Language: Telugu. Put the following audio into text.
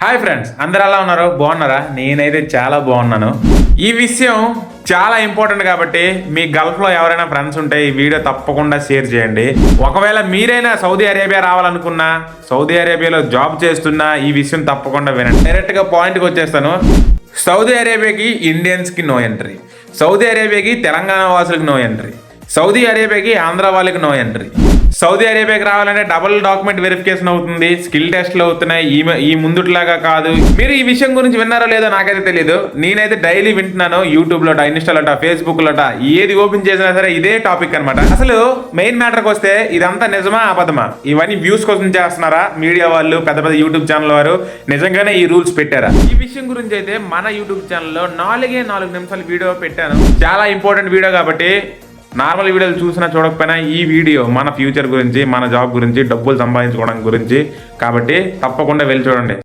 హాయ్ ఫ్రెండ్స్ అందరు ఎలా ఉన్నారు? బాగున్నారా? నేనైతే చాలా బాగున్నాను. ఈ విషయం చాలా ఇంపార్టెంట్ కాబట్టి మీ గల్ఫ్లో ఎవరైనా ఫ్రెండ్స్ ఉంటే ఈ వీడియో తప్పకుండా షేర్ చేయండి. ఒకవేళ మీరైనా సౌదీ అరేబియా రావాలనుకున్నా సౌదీ అరేబియాలో జాబ్ చేస్తున్నా ఈ విషయం తప్పకుండా వినండి. డైరెక్ట్గా పాయింట్కి వచ్చేస్తాను. సౌదీ అరేబియాకి ఇండియన్స్కి నో ఎంట్రీ. సౌదీ అరేబియాకి తెలంగాణ వాసులకు నో ఎంట్రీ. సౌదీ అరేబియాకి ఆంధ్ర వాళ్ళకి నో ఎంట్రీ. సౌదీ అరేబియాకి రావాలంటే డబుల్ డాక్యుమెంట్ వెరిఫికేషన్ అవుతుంది స్కిల్ టెస్ట్లు అవుతున్నాయి ఈ ఈ ముందుట్లాగా కాదు. మీరు ఈ విషయం గురించి విన్నారో లేదో నాకైతే తెలియదు నేనైతే డైలీ వింటున్నాను యూట్యూబ్ లోట ఇన్స్టాలోట ఫేస్బుక్ లోట ఏది ఓపెన్ చేసినా సరే ఇదే టాపిక్ అనమాట అసలు మెయిన్ మ్యాటర్కి వస్తే ఇదంతా నిజమా అబద్ధమా? ఇవన్నీ వ్యూస్ కోసం చేస్తున్నారా? మీడియా వాళ్ళు పెద్ద పెద్ద యూట్యూబ్ ఛానల్ వారు నిజంగానే ఈ రూల్స్ పెట్టారా? ఈ విషయం గురించి అయితే మన యూట్యూబ్ ఛానల్లో నాలుగే నాలుగు నిమిషాలు వీడియో పెట్టాను. చాలా ఇంపార్టెంట్ వీడియో కాబట్టి నార్మల్ వీడియోలు చూసినా చూడకపోయినా ఈ వీడియో మన ఫ్యూచర్ గురించి మన జాబ్ గురించి డబ్బులు సంపాదించుకోవడం గురించి. కాబట్టి తప్పకుండా వెళ్ళి చూడండి.